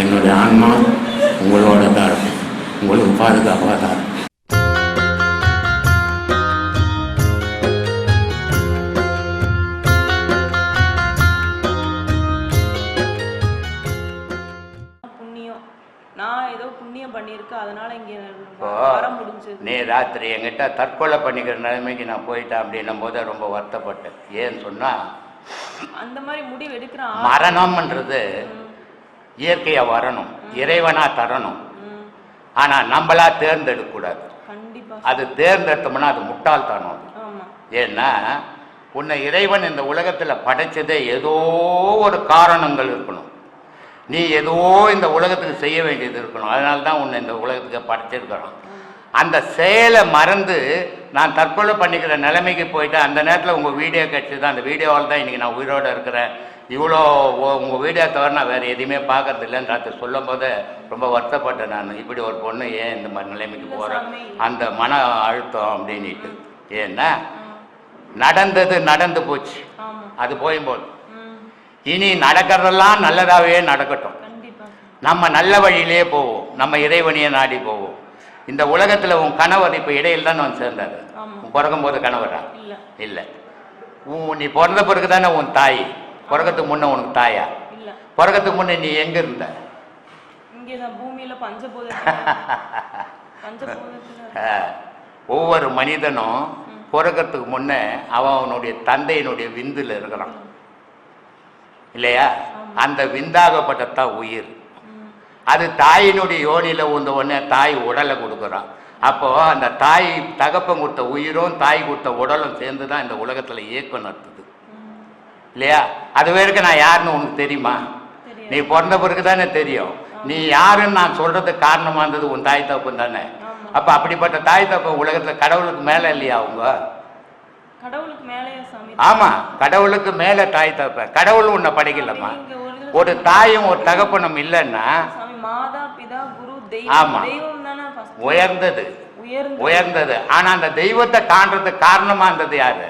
என்னுடைய ஆன்மா உங்களோட தான் இருக்கும் உங்களுக்கு பாதுகாப்பாக தான் இருக்கும் புண்ணியம். நான் ஏதோ புண்ணியம் பண்ணியிருக்கேன் அதனால இங்க இப்போ வர முடிஞ்சது. நீ ராத்திரி என்கிட்ட தற்கொலை பண்ணிக்கிற நிலைமைக்கு நான் போயிட்டேன் அப்படின்னும் போது ரொம்ப வருத்தப்பட்டேன். ஏன்னு சொன்னால் அந்த மாதிரி முடிவு எடுக்கிற மரணம்ன்றது இயற்கையாக வரணும் இறைவனாக தரணும். ம், ஆனால் நம்மளா தேர்ந்தெடுக்கக்கூடாது கண்டிப்பா. அது தேர்ந்தெடுத்தோம்னா அது முட்டாள்தனம் அது. ஏன்னா உன்னை இறைவன் இந்த உலகத்தில் படைச்சதே ஏதோ ஒரு காரணங்கள் இருக்கணும். நீ ஏதோ இந்த உலகத்துக்கு செய்ய வேண்டியது இருக்கணும். அதனால தான் உன்னை இந்த உலகத்துக்கு படைச்சிருக்கிறான் அந்த செயலை மறந்து நான் தற்கொலை பண்ணிக்கிற நிலைமைக்கு போயிட்டு அந்த நேரத்தில் உங்கள் வீடியோ கிடச்சி தான் அந்த வீடியோவால் தான் இன்றைக்கி நான் உயிரோடு இருக்கிறேன். இவ்வளோ உங்கள் வீடியோ தவிர நான் வேறு எதையுமே பார்க்கறது இல்லைன்னு ராத்திரி சொல்லும் போது ரொம்ப வருத்தப்பட்டேன் நான். இப்படி ஒரு பொண்ணு ஏன் இந்த மாதிரி நிலைமைக்கு போகிறேன் அந்த மன அழுத்தம் அப்படின்ட்டு ஏன்னா நடந்தது நடந்து போச்சு. அது போயும்போது. ம், இனி நடக்கிறதெல்லாம் நல்லதாகவே நடக்கட்டும். நம்ம நல்ல வழியிலே போவோம். நம்ம இறைவனையே நாடி போவோம். இந்த உலகத்தில் உன் கணவர் இப்போ இடையில தான் வந்து சேர்ந்தார்? பிறக்கும் போது கணவரா? இல்ல. இல்லை. உன் நீ பிறந்த பிறகு தானே உன் தாய்? பிறக்கிறதுக்கு முன்னே உனக்கு தாயா? இல்ல. பிறக்கிறதுக்கு முன்னே நீ எங்கே இருந்த? ஒவ்வொரு மனிதனும் பிறக்கிறதுக்கு முன்னே அவன் அவனுடைய தந்தையினுடைய விந்துல இருக்கிறான். இல்லையா? அந்த விந்தாகப்பட்டதான் உயிர். அது தாயினுடைய யோனியில உந்த உடனே தாய் உடலை கொடுக்குறான். அப்போ அந்த தாய் தகப்பன் கொடுத்த உயிரும் தாய் கொடுத்த உடலும் சேர்ந்து தான் இந்த உலகத்துல ம், இல்லையா? அது வரைக்கும் நான் யாருன்னு உனக்கு தெரியுமா. நீ பிறந்த பிறகு தானே தெரியும் நீ யாருன்னு நான் சொல்றதுக்கு காரணமா இருந்தது உன் தாய் தகப்பன் தானே. அப்ப அப்படிப்பட்ட தாய் தகப்பன் உலகத்துல கடவுளுக்கு மேல இல்லையா அவங்க கடவுளுக்கு மேலேயா சாமி? ஆமா கடவுளுக்கு மேல தாய் தகப்பன் கடவுள் உன்னை படைக்கலம்மா. ஒரு தாயும் ஒரு தகப்பனும் இல்லைன்னா சாமி மாதா பிதா குரு ஆமா. தெய்வம் தெய்வம் தானே first. உயர்ந்தது. உயர்ந்த உயர்ந்தது. ஆனா அந்த தெய்வத்தை காண்றதுக்கு காரணமா இருந்தது யாரு?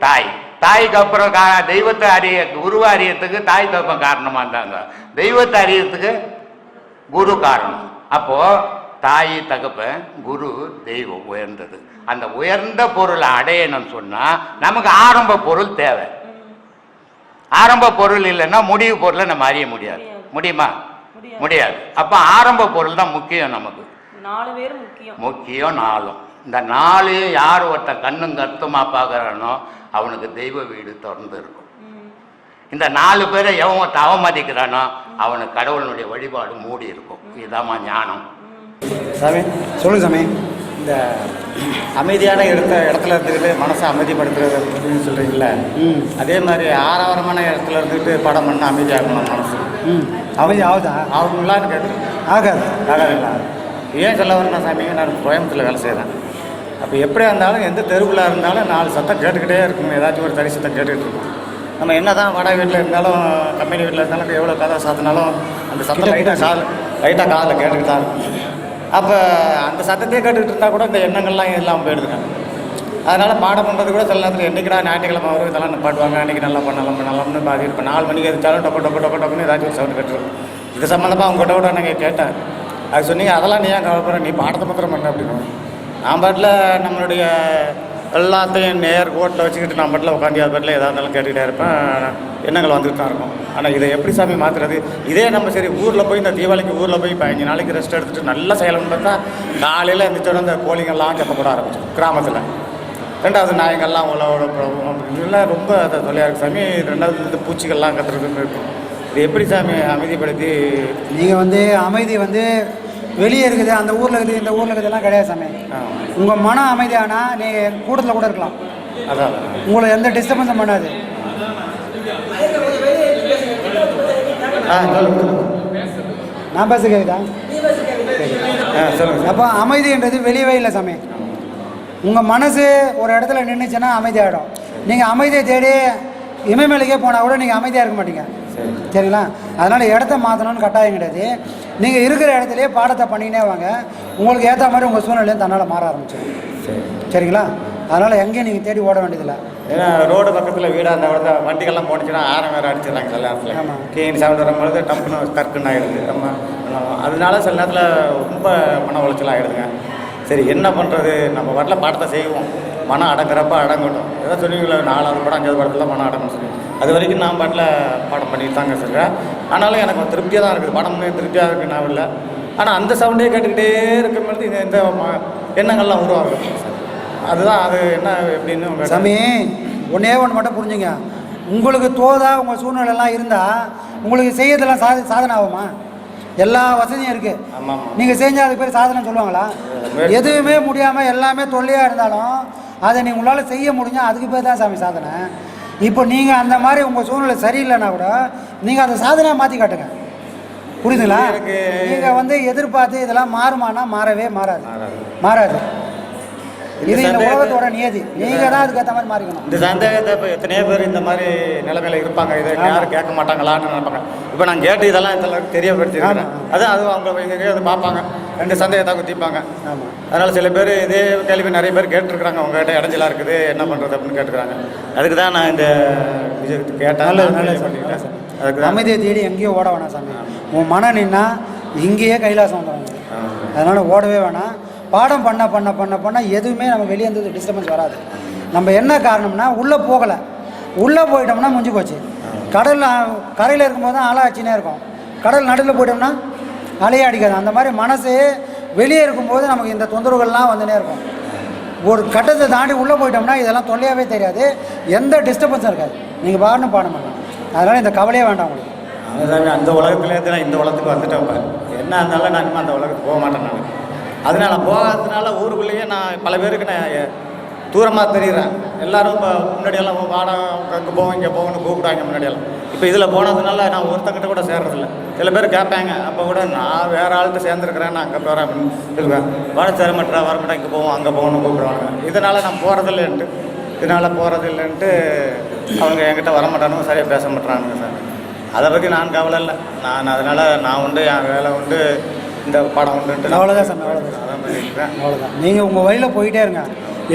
தாய். தாய்க்கு அப்புறம் கா- தெய்வத்தை அறிய குருவை அறியறதுக்கு தாய் தகப்பன் காரணமா இருந்தாங்க. தெய்வத்தை அறியறதுக்கு குரு காரணம். அப்போ தாய் தகப்பன் குரு தெய்வம் உயர்ந்தது. அந்த உயர்ந்த பொருளை அடையணும்னு சொன்னா நமக்கு ஆரம்ப பொருள் தேவை. ஆரம்ப பொருள் இல்லைன்னா முடிவு பொருளை நம்ம அறிய முடியாது. முடியுமா. முடியாது. அப்ப ஆரம்ப பொருள் தான் முக்கியம் நமக்கு. நாலு பேர் முக்கியம். முக்கியம் நாளும் இந்த நாளையும் யார் ஒருத்தன் கண்ணும் கருத்துமா பார்க்கறானோ அவனுக்கு தெய்வ வீடு திறந்து இருக்கும். இந்த நாலு பேரை எவன் ஒருத்தன் அவமதிக்கிறானோ அவனுக்கு கடவுளுடைய வழிபாடு மூடி இருக்கும். இதுதாம்மா ஞானம். சாமி சொல்லுங்க சாமி. இந்த அமைதியான இடத்த இடத்துல இருந்துக்கிட்டு மனசை அமைதிப்படுத்துறது அப்படின்னு சொல்கிறீங்கள அதே மாதிரி ஆரவாரமான இடத்துல இருந்துக்கிட்டு படம் பண்ண அமைதியாகணும் மனசு. அமைதி ஆகுதா? ஆகுங்களான்னு கேட்குறேன் ஆகாது. ஆகாதுங்களா? ஏன் சொல்ல வரேன்னா சாமி நான் கோயம்புத்தூரில் வேலை செய்கிறேன் அப்போ எப்படியா இருந்தாலும் எந்த தெருவில் இருந்தாலும் நாலு சத்தம் கேட்டுக்கிட்டே இருக்கும் ஏதாச்சும் ஒரு தனி சத்தம் கேட்டுக்கிட்டு இருக்கும் நம்ம என்ன தான் வாடகை வீட்டில் இருந்தாலும் கம்பெனி வீட்டில் இருந்தாலும் எவ்வளோ கதை சாத்தினாலும் அந்த சத்தம் லைட்டாக காது லைட்டாக காதில் கேட்டுக்கிட்டு தான் இருக்கும் அப்போ அந்த சத்தத்தையே கேட்டுக்கிட்டு இருந்தால் கூட இந்த எண்ணங்கள்லாம் இல்லாமல் போயிடுதுங்க. அதனால் பாடம் பண்ணுறது கூட சில நேரத்தில் என்றைக்கடா ஞாயிற்றுக்கிழமை வரும் இதெல்லாம் நிப்பாட்டுவாங்க அன்றைக்கி நல்லா பண்ணலாம் பண்ணலாம்னு பாதி இப்போ நாலு மணிக்கு எதிர்த்தாலும் டொக்க டொக்க டொக்க டொக்குன்னு ஏதாச்சும் ஒரு சவுண்ட் கட்டுருக்கும் இது சம்மந்தமாக அவங்ககிட்ட கூட நாங்கள் கேட்டேன். அது சொன்னீங்க அதெல்லாம் நீ ஏன் கவலைப்படுற? நீ பாடத்தை மாத்திரம் பண்ண அப்படின்னு. நான் பாட்டில் நம்மளுடைய எல்லாத்தையும் நேர் கோட்டில் வச்சுக்கிட்டு நான் பாட்டில் உட்காந்து அது பாட்டில் எதாக இருந்தாலும் கேட்டுக்கிட்டே இருப்பேன். எண்ணங்கள் வந்துட்டு தான் இருக்கும். ஆனால் இதை எப்படி சாமி மாற்றுறது இதே நம்ம சரி ஊரில் போய் இந்த தீபாவளிக்கு ஊரில் போய் பதினஞ்சு நாளைக்கு ரெஸ்ட் எடுத்துகிட்டு நல்லா செய்யலாம்னு பார்த்தா காலையில் எழுந்திரிச்சோட இந்த கோழிங்கள்லாம் செப்பக்கூட ஆரம்பிச்சு கிராமத்தில். ரெண்டாவது நாயங்கள்லாம் உழவோட பிரபலம் இதெல்லாம் ரொம்ப அதை தொல்லையாக இருக்குது சாமி ரெண்டாவது இந்த பூச்சிகள்லாம் கத்துறதுன்னு இருக்கும். எப்படி சாமி அமைதிப்படுத்தி நீங்கள் வந்து அமைதி வந்து வெளியே இருக்குது அந்த ஊரில் இருக்குது இந்த ஊரில் இருக்குதுலாம் கிடையாது சாமி. உங்கள் மன அமைதியானா நீங்கள் கூட்டத்தில் கூட இருக்கலாம். அதான். உங்களை எந்த டிஸ்டர்பன்ஸும் பண்ணாது. நான் பேச கேக்குதா? அப்போ அமைதின்றது வெளியவே இல்லை சாமி. உங்கள் மனசு ஒரு இடத்துல நின்றுச்சுன்னா அமைதியாகிடும் நீங்கள் அமைதியை தேடி இமயமலைக்கே போனால் கூட நீங்கள் அமைதியாக இருக்க மாட்டீங்க. சரிங்களா? அதனால் இடத்த மாற்றணும்னு கட்டாயம் கிடையாது. நீங்கள் இருக்கிற இடத்துலையே பாடத்தை பண்ணிக்கினே வாங்க. உங்களுக்கு ஏற்ற மாதிரி உங்கள் சூழ்நிலையும் தன்னால் மாற ஆரம்பிச்சிடும் சரி. சரிங்களா? அதனால் எங்கேயும் நீங்கள் தேடி ஓட வேண்டியதில்லை. ஏன்னா ரோடு பக்கத்தில் வீடாக இருந்தால் கூட வண்டிகள்லாம் போணுச்சுன்னா ஆரம் வேறு அடிச்சிடறாங்க சில நேரத்தில். கீழ் சவுண்ட் வரும்பொழுது டப்புன்னு கற்குன்னு ஆகிடுது நம்ம அதனால சில நேரத்தில் ரொம்ப மன உளைச்சல் ஆகிடுதுங்க சரி என்ன பண்ணுறது நம்ம வரல பாடத்தை செய்வோம். மனம் அடங்குறப்ப அடங்கட்டும். ஏதோ சொல்லுவீங்களா நாலாவது படம் அஞ்சாவது படத்தில் மனம் அடங்கணும் சொல்லி அது வரைக்கும் நான் பாட்டில் பாடம் பண்ணிட்டு தாங்க சொல்கிறேன் ஆனாலும் எனக்கு திருப்தியாக தான் இருக்குது. படம் திருப்தியாக இருக்குது நான் இல்லை ஆனால் அந்த சவுண்டே கேட்டுக்கிட்டே இருக்கும்போது இந்த இந்த ம- எண்ணங்கள்லாம் உருவாகும் சார். அதுதான் அது என்ன எப்படின்னு சாமி ஒன்றே ஒன்று மட்டும் புரிஞ்சுங்க. உங்களுக்கு தோதா உங்கள் சூழ்நிலைலாம் இருந்தால் உங்களுக்கு செய்யறதெல்லாம் சாதி சாதனை ஆகுமா? எல்லா வசதியும் இருக்குது நீங்கள் செஞ்சால் அதுக்கு பேர் சாதனை சொல்லுவாங்களா. எதுவுமே முடியாமல் எல்லாமே தொல்லையாக இருந்தாலும் அதை நீ உங்களால் செய்ய முடிஞ்சால் அதுக்கு பேர் தான் சாமி சாதனை. இப்போ நீங்கள் அந்த மாதிரி உங்கள் சூழ்நிலை சரியில்லைன்னா கூட நீங்கள் அதை சாதனையாக மாற்றி காட்டுங்க. புரியுதுங்களா? நீங்கள் வந்து எதிர்பார்த்து இதெல்லாம் மாறுமானா மாறவே மாறாது. மாறாது. இது இந்த உலகத்தோட நியதி. நீங்கள் தான் அதுக்கேற்ற மாதிரி மாறிக்கணும். இந்த சந்தேகத்தை இப்போ எத்தனையோ பேர் இந்த மாதிரி நிலைமையில இருப்பாங்க. இதை யாரும் கேட்க மாட்டாங்களான்னு நினைப்பாங்க. இப்போ நான் கேட்டு இதெல்லாம் இதெல்லாம் தெரியப்படுத்திருக்கிறேன் ஆமா. அது அது அவங்க இங்கே வந்து பார்ப்பாங்க. ரெண்டு சந்தேகத்தை குத்திப்பாங்க ஆமாம் அதனால் சில பேர் இதே கேள்வி நிறைய பேர் கேட்டிருக்கிறாங்க. உங்ககிட்ட இடைஞ்சலா இருக்குது. என்ன பண்ணுறது அப்படின்னு கேட்டுக்கிறாங்க. அதுக்கு தான் நான் இந்த விஷயத்தை கேட்டேன். அதுக்கு அமைதியை தேடி எங்கேயும் ஓட வேணாம் சாமி. உன் மனம் நின்னா இங்கேயே கைலாசம் வந்துடும் அதனால் ஓடவே வேணாம். பாடம் பண்ண பண்ண பண்ண பண்ண எதுவுமே நம்ம வெளியே இருந்து டிஸ்டர்பன்ஸ் வராது. நம்ம என்ன காரணம்னா உள்ளே போகலை. உள்ளே போயிட்டோம்னா முடிஞ்சு போச்சு. கடலில் கரையில் இருக்கும்போது தான் அலை இருக்கும். கடல் நடுவில் போயிட்டோம்னா அலையே அடிக்காது. அந்த மாதிரி மனசு வெளியே இருக்கும்போது நமக்கு இந்த தொந்தரவுகள்லாம் வந்துனே இருக்கும். ஒரு கட்டத்தை தாண்டி உள்ளே போயிட்டோம்னா இதெல்லாம் தொல்லையாகவே தெரியாது. எந்த டிஸ்டர்பன்ஸும் இருக்காது. நீங்கள் பாடணும் பாடம் பண்ணலாம். அதனால் இந்த கவலையே வேண்டாம் உங்களுக்கு. அதுதான் அந்த உலகத்துலேருந்து நான் இந்த உலகத்துக்கு வந்துட்டேன் என்ன இருந்தாலும் நான் அந்த உலகத்துக்கு போக மாட்டேன் நான். அதனால போகாததுனால ஊருக்குள்ளேயே நான் பல பேருக்கு நான் தூரமாக தெரியுறேன். எல்லாரும் இப்போ முன்னாடியெல்லாம் வாடா அங்கே போவோம் இங்கே போவோம்னு கூப்பிடுவாங்க முன்னாடியெல்லாம். இப்போ இதில் போனதுனால நான் ஒருத்தங்கிட்ட கூட சேர்றதில்ல. சில பேர் கேட்பாங்க அப்போ கூட நான் வேறு ஆள்கிட்ட சேர்ந்துருக்கிறேன் நான் அங்கே போகிறேன் அப்படின்னு சொல்லுவேன். வாட சேரமாட்டா வரமாட்டா வர மாட்டேன் இங்கே போவோம் அங்கே போகணும்னு கூப்பிடுவாங்க. இதனால் நான் போகிறதில்லைன்ட்டு இதனால் போகிறதில்லைன்ட்டு அவங்க என்கிட்ட வர மாட்டானுங்க சரியாக பேச மாட்டானுங்க சார். அதை பற்றி நான் கவலை இல்லை. நான் அதனால் நான் உண்டு என் வேலை உண்டு. இந்த படம் நான் அவ்வளோதான் சாமி, அவ்வளோதான். அவ்வளோதான் நீங்கள் உங்கள் வழியில் போயிட்டே இருங்க.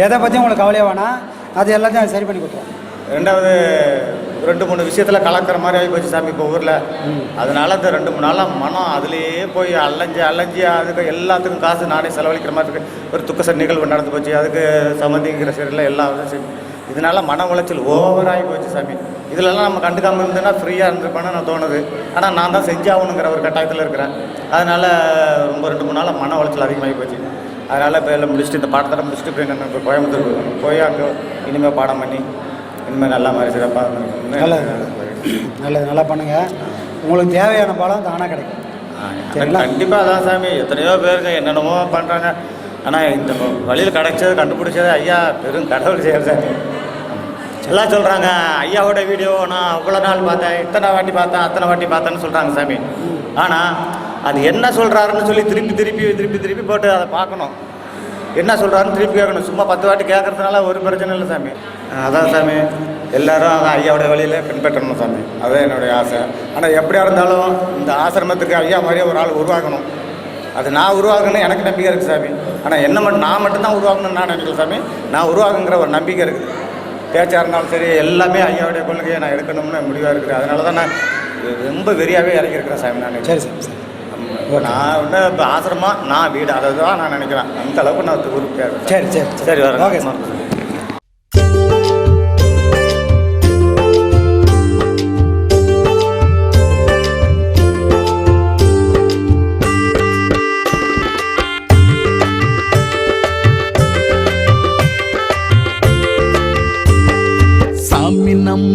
எதை பற்றியும் உங்களுக்கு கவலையே வேணாம் அது எல்லாத்தையும் அது சரி பண்ணி கொடுத்துருவோம். ரெண்டாவது ரெண்டு மூணு விஷயத்தில் கலக்கிற மாதிரி ஆகி போச்சு சாமி இப்போ ஊரில். அதனால இந்த ரெண்டு மூணு நாளாக மனம் அதுலேயே போய் அலைஞ்சு அலைஞ்சு அதுக்கு எல்லாத்துக்கும் காசு நானே செலவழிக்கிற மாதிரி இருக்கு. ஒரு துக்க நிகழ்வு நடந்து போச்சு. அதுக்கு சம்மந்திங்கிற சரியில் எல்லா சரி இதனால மன உளைச்சல் ஓவர் ஆகி போச்சு சாமி. இதுலலாம் நம்ம கண்டுக்காம இருந்தேன்னா ஃப்ரீயாக இருந்திருப்பேன்னு நான் தோணுது. ஆனால் நான் தான் செஞ்சாகணுங்கிற ஒரு கட்டாயத்தில் இருக்கிறேன். அதனால் ரொம்ப ரெண்டு மூணு நாளாக மன உளைச்சல் அதிகமாகி போச்சு. அதனால் இப்போ எல்லாம் முடிச்சுட்டு இந்த பாடத்தோட முடிச்சுட்டு இப்போ இப்போ கோயம்புத்தூர். போய் அங்கே இனிமேல் பாடம் பண்ணி இனிமேல் நல்லா மாதிரி சிறப்பாக நல்லது நல்லது. நல்லா பண்ணுங்கள் உங்களுக்கு தேவையான பலம் தானாக கிடைக்கும்? கண்டிப்பாக அதான் சாமி. எத்தனையோ பேருங்க என்னென்னமோ பண்ணுறாங்க ஆனால் இந்த வழியில் கிடைச்சது கண்டுபிடிச்சது ஐயா பெரும் கடவுள் செய்யறது சாமி. எல்லாம் சொல்கிறாங்க ஐயாவோட வீடியோ நான் அவ்வளோ நாள் பார்த்தேன் இத்தனை வாட்டி பார்த்தேன் அத்தனை வாட்டி பார்த்தேன்னு சொல்கிறாங்க சாமி. ஆனால் அது என்ன சொல்கிறாருன்னு சொல்லி திருப்பி திருப்பி திருப்பி திருப்பி போட்டு அதை பார்க்கணும். என்ன சொல்கிறாருன்னு திருப்பி கேட்கணும். சும்மா பத்து வாட்டி கேட்குறதுனால ஒரு பிரச்சனை இல்லை சாமி. அதான் சாமி எல்லாரும் அதான் ஐயாவோட வழியில் பின்பற்றணும் சாமி. அதுதான் என்னுடைய ஆசை. ஆனால் எப்படியா இருந்தாலும் இந்த ஆசிரமத்துக்கு ஐயா மாதிரியே ஒரு ஆள் உருவாக்கணும் அது நான் உருவாகணும் எனக்கு நம்பிக்கை இருக்குது சாமி. ஆனால் என்ன மட்டும் நான் மட்டும்தான் உருவாகணும்னு நான் நினைக்கல சாமி. நான் உருவாகுங்கிற ஒரு நம்பிக்கை இருக்குது பேச்சாக இருந்தாலும் சரி எல்லாமே ஐயாவுடைய கொள்கையை நான் எடுக்கணும்னு முடிவாக இருக்குது அதனால தான் நான் ரொம்ப வெறியாகவே இறங்கியிருக்கிறேன் சாமி நான் சரி சரி சரி. இப்போ நான் வந்து இப்போ ஆசிரமம் நான் வீடு அதை தான் நான் நினைக்கிறேன். அந்த அளவுக்கு நான் ஊருக்கு சரி சரி. சரி வரேன். Okay sir.